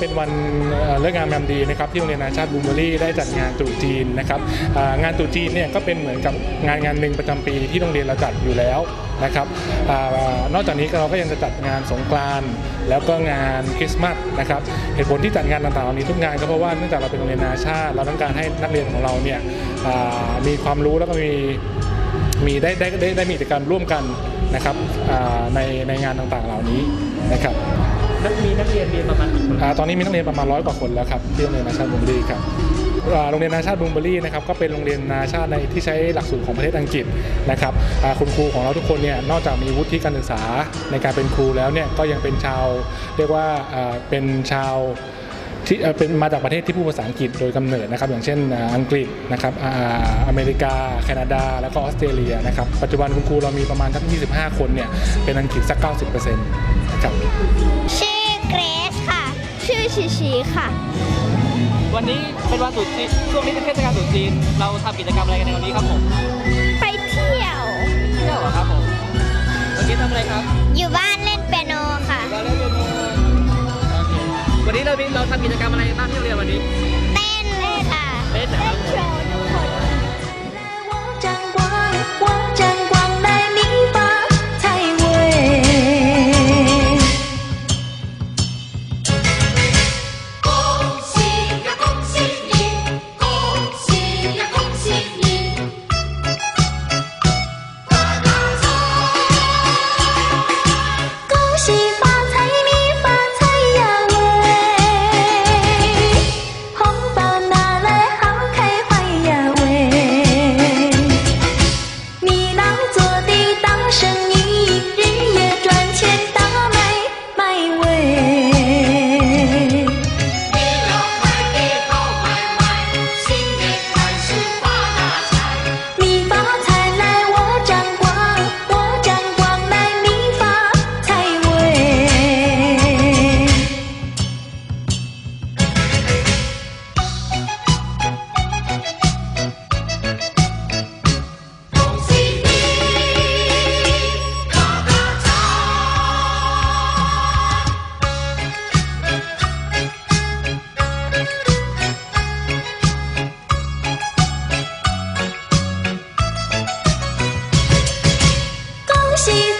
เป็นวันเอ่อเลิกงามยามดีนะครับที่โรงเรียนนานาชาติบูมเบอรี่ได้จัดงานตรุษจีนนะครับงานตรุษจีนเนี่ยก็เป็นเหมือนกับงานงานหนึ่งประจำปีที่โรงเรียนเราจัดอยู่แล้วนะครับอนอกจากนี้เราก็ยังจะจัดงานสงกรานต์แล้วก็งานคริสต์มาสนะครับเหตุผลที่จัดงานต่างๆเหล่านี้ทุกงานก็เพราะว่าเนื่องจากเราเป็นโรงเรียนนานาชาติเราต้องการให้นักเรียนของเราเนี่ยมีความรู้แล้วก็มีมีได้ได้ได้ได้มีกิจกรรมร่วมกันนะครับในในงานต่างๆเหล่านี้นะครับ มีนักเรียนเรียนประมาณกี่คนอาตอนนี้มีนักเรียนประมาณร้อยกว่าคนแล้วครับที่โรงเรียนนานาชาติบูมเบอรี่ครับโรงเรียนนานาชาติบูมเบอรี่นะครับก็เป็นโรงเรียนนานาชาติในที่ใช้หลักสูตรของประเทศอังกฤษนะครับคุณครูของเราทุกคนเนี่ยนอกจากมีวุฒิการศึกษาในการเป็นครูแล้วเนี่ยก็ยังเป็นชาว เรียกว่าเป็นชาวที่เป็นมาจากประเทศที่พูดภาษาอังกฤษโดยกำเนิดนะครับ อย่างเช่นอังกฤษนะครับออเมริกา แคนาดา แล้วก็ออสเตรเลียนะครับปัจจุบันคุณครูเรามีประมาณทั้ง 25 คนเนี่ยเป็นอังกฤษสัก 90%นะครับชื่อเกรซค่ะ ชื่อชิชิค่ะ วันนี้เป็นวันตรุษจีนช่วงนี้เป็นเทศกาลตรุษจีน เราทำกิจกรรมอะไรกันในวันนี้ครับผม ไปเที่ยวเที่ยวเหรอครับผมวันนี้ทำอะไรครับ อยู่บ้านเล่นเปียโนค่ะเราเล่นเปียโนโอเควันนี้เรามีเราทำกิจกรรมอะไรบ้างที่โรงเรียนวันนี้ She's